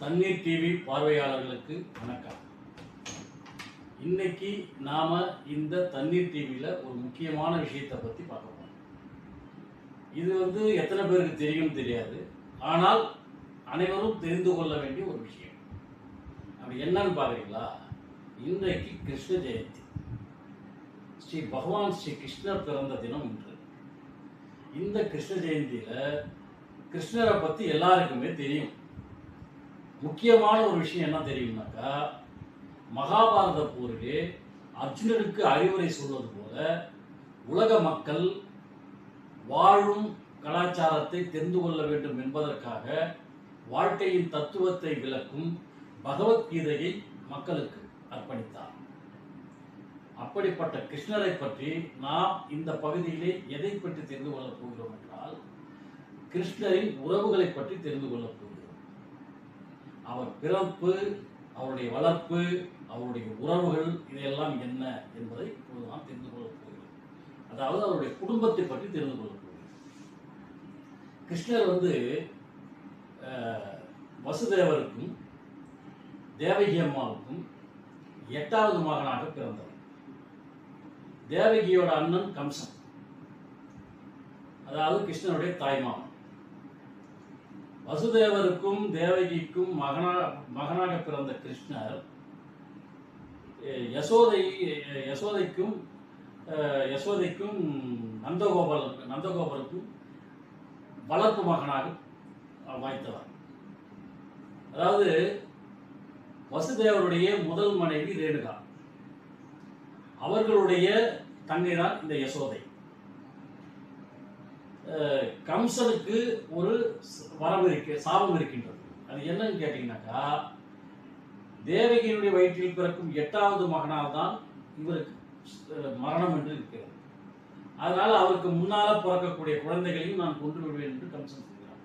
தண்ணீர் டிவி பார்வையாளர்களுக்கு வணக்கம். இன்னைக்கு நாம இந்த தண்ணீர் டிவியில் ஒரு முக்கியமான விஷயத்தை பற்றி பார்க்க போறோம். இது வந்து எத்தனை பேருக்கு தெரியும் தெரியாது. ஆனால் அனைவரும் தெரிந்து கொள்ள வேண்டிய ஒரு விஷயம். அப்படி என்னன்னு பார்க்குறீங்களா? இன்றைக்கு கிருஷ்ண ஜெயந்தி. ஸ்ரீ பகவான் ஸ்ரீ கிருஷ்ணர் பிறந்த தினம் இன்று. இந்த கிருஷ்ண ஜெயந்தியில் கிருஷ்ணரை பற்றி எல்லாருக்குமே தெரியும். முக்கியமான ஒரு விஷயம் என்ன தெரியும்னாக்கா மகாபாரத போரிலே அர்ஜுனனுக்கு அறிவுரை சொல்வது போல உலக மக்கள் வாழும் கலாச்சாரத்தை தெரிந்து கொள்ள வேண்டும் என்பதற்காக வாழ்க்கையின் தத்துவத்தை விளக்கும் பகவத்கீதையை மக்களுக்கு அர்ப்பணித்தார். அப்படிப்பட்ட கிருஷ்ணரை பற்றி நாம் இந்த பகுதியிலே எதை பற்றி தெரிந்து கொள்ளப் போகிறோம் என்றால் கிருஷ்ணரின் உறவுகளை பற்றி தெரிந்து கொள்ளப் போகிறோம். அவர் பிறப்பு அவருடைய வளர்ப்பு அவருடைய உறவுகள் இதையெல்லாம் என்ன என்பதை இப்போது நாம் தெரிந்து கொள்ளப் போகிறோம். அதாவது அவருடைய குடும்பத்தை பற்றி தெரிந்து கொள்ளப் போகிறோம். கிருஷ்ணர் வந்து வசுதேவருக்கும் தேவகி அம்மாவுக்கும் எட்டாவது மகனாக பிறந்தவர். தேவகியோட அண்ணன் கம்சன். அதாவது கிருஷ்ணனுடைய தாய்மாமன் வசுதேவருக்கும் தேவகிக்கும் மகனா மகனாக பிறந்த கிருஷ்ணர் யசோதை யசோதைக்கும் யசோதைக்கும் நந்தகோபால் நந்தகோபாலுக்கும் வளர்ப்பு மகனாக வாய்த்தவர் அதாவது வசுதேவருடைய முதல் மனைவி ரேணுகா. அவர்களுடைய தங்கை தான் இந்த யசோதை. கம்சனுக்கு ஒரு ச- வரம் இருக்கு சாபம் இருக்கின்றது. அது என்னன்னு கேட்டீங்கன்னாக்கா தேவகியினுடைய வயிற்றில் பிறக்கும் எட்டாவது மகனால் தான் இவருக்கு மரணம் என்று இருக்கிறது. அதனால அவருக்கு முன்னால பிறக்கக்கூடிய குழந்தைகளையும் நான் கொன்று விடுவேன் என்று கம்சன் சொல்கிறார்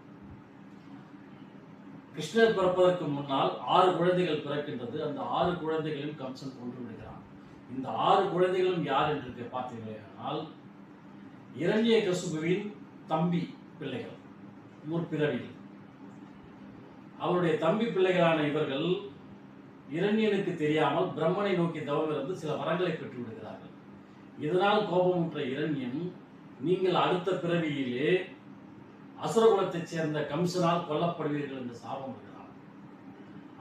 கிருஷ்ணர் பிறப்பதற்கு முன்னால் ஆறு குழந்தைகள் பிறக்கின்றது. அந்த ஆறு குழந்தைகளையும் கம்சன் கொண்டு விடுகிறான். இந்த ஆறு குழந்தைகளும் யார் என்று பார்த்தீர்களானால் இரண்ய கசுபுவின் தம்பி பிள்ளைகள் முற்பிறவியில் அவருடைய தம்பி பிள்ளைகளான இவர்கள் இரண்யனுக்கு தெரியாமல் பிரம்மனை நோக்கி தவம் இருந்து சில வரங்களை பெற்று விடுகிறார்கள் இதனால் கோபமுற்ற இரண்யன் நீங்கள் அடுத்த பிறவியிலே அசுரகுலத்தைச் சேர்ந்த கம்சனால் கொல்லப்படுவீர்கள் என்று சாபம் விடுகிறார்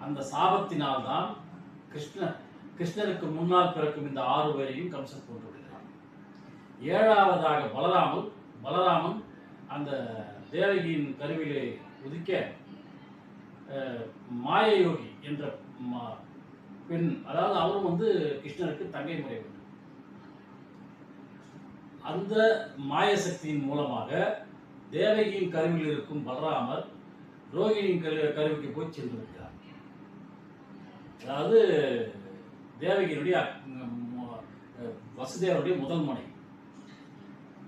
அந்த சாபத்தினால் தான் கிருஷ்ண கிருஷ்ணருக்கு முன்னால் பிறக்கும் இந்த ஆறு பேரையும் கம்சன் கொண்டு விடுகிறார் ஏழாவதாக பலராமன் பலராமன் அந்த தேவகியின் கருவிலே உதிக்க மாயயோகி என்ற மா பெண் அதாவது அவரும் வந்து கிருஷ்ணருக்கு தங்கை முறை உண்டு அந்த மாயசக்தியின் மூலமாக தேவகியின் கருவில் இருக்கும் பலராமர் ரோகிணியின் கரு கருவிக்கு போய் சென்றிருக்கிறார். அதாவது தேவகியினுடைய அஹ், வசுதேவருடைய முதல் மனை.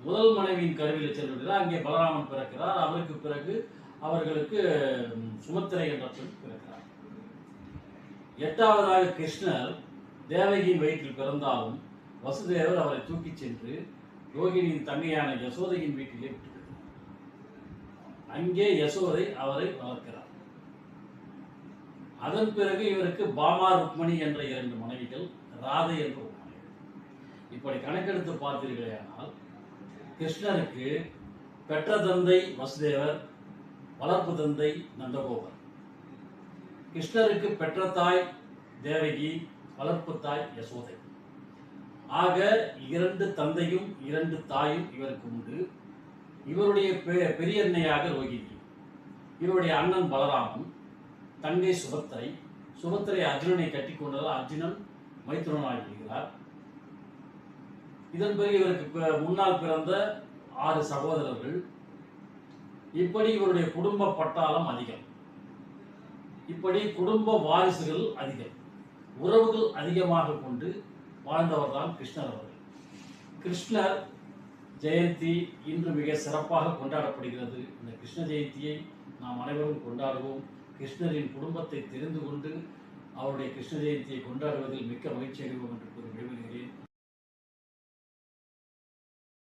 முதல் மனைவியின் கருவியில் செல்கிறார் அங்கே பலராமன் பிறக்கிறார். அவருக்கு பிறகு அவர்களுக்கு சுமத்திரை என்ற பெண் பிறக்கிறார். எட்டாவதாக கிருஷ்ணர் தேவகியின் வயிற்றில் பிறந்தாலும் வசுதேவர் அவரை தூக்கிச் சென்று ரோகிணியின் தங்கையான யசோதையின் வீட்டிலே விட்டு அங்கே யசோதை அவரை வளர்க்கிறார். அதன் பிறகு இவருக்கு பாமா ருக்மணி என்ற இரண்டு மனைவிகள் ராதை என்ற ஒரு மனைவி. இப்படி கணக்கெடுத்து பார்த்தீர்களேயானால் கிருஷ்ணருக்கு பெற்ற தந்தை வசுதேவர் வளர்ப்பு தந்தை நந்தகோபர் கிருஷ்ணருக்கு பெற்ற தாய் தேவகி வளர்ப்பு தாய் யசோதை. ஆக இரண்டு தந்தையும் இரண்டு தாயும் இவருக்கு உண்டு. இவருடைய பெ- பெரியன்னையாக ரோகிணி. இவருடைய அண்ணன் பலராமன். தங்கை சுபத்திரை சுபத்திரை அர்ஜுனனை கட்டி கொண்டதால் அர்ஜுனன் மைத்துனனாகி இருக்கிறார். இதன் பிறகு இவருக்கு முன்னால் பிறந்த ஆறு சகோதரர்கள். இப்படி இவருடைய குடும்ப பட்டாளம் அதிகம். இப்படி குடும்ப வாரிசுகள் அதிகம். உறவுகள் அதிகமாக கொண்டு வாழ்ந்தவர் தான் கிருஷ்ணர் அவர்கள். கிருஷ்ணர் ஜெயந்தி இன்று மிக சிறப்பாக கொண்டாடப்படுகிறது. இந்த கிருஷ்ண ஜெயந்தியை நாம் அனைவரும் கொண்டாடுவோம். கிருஷ்ணரின் குடும்பத்தை தெரிந்து கொண்டு அவருடைய கிருஷ்ண ஜெயந்தியை கொண்டாடுவதில் மிக்க மகிழ்ச்சி அடைவோம் என்று கூறி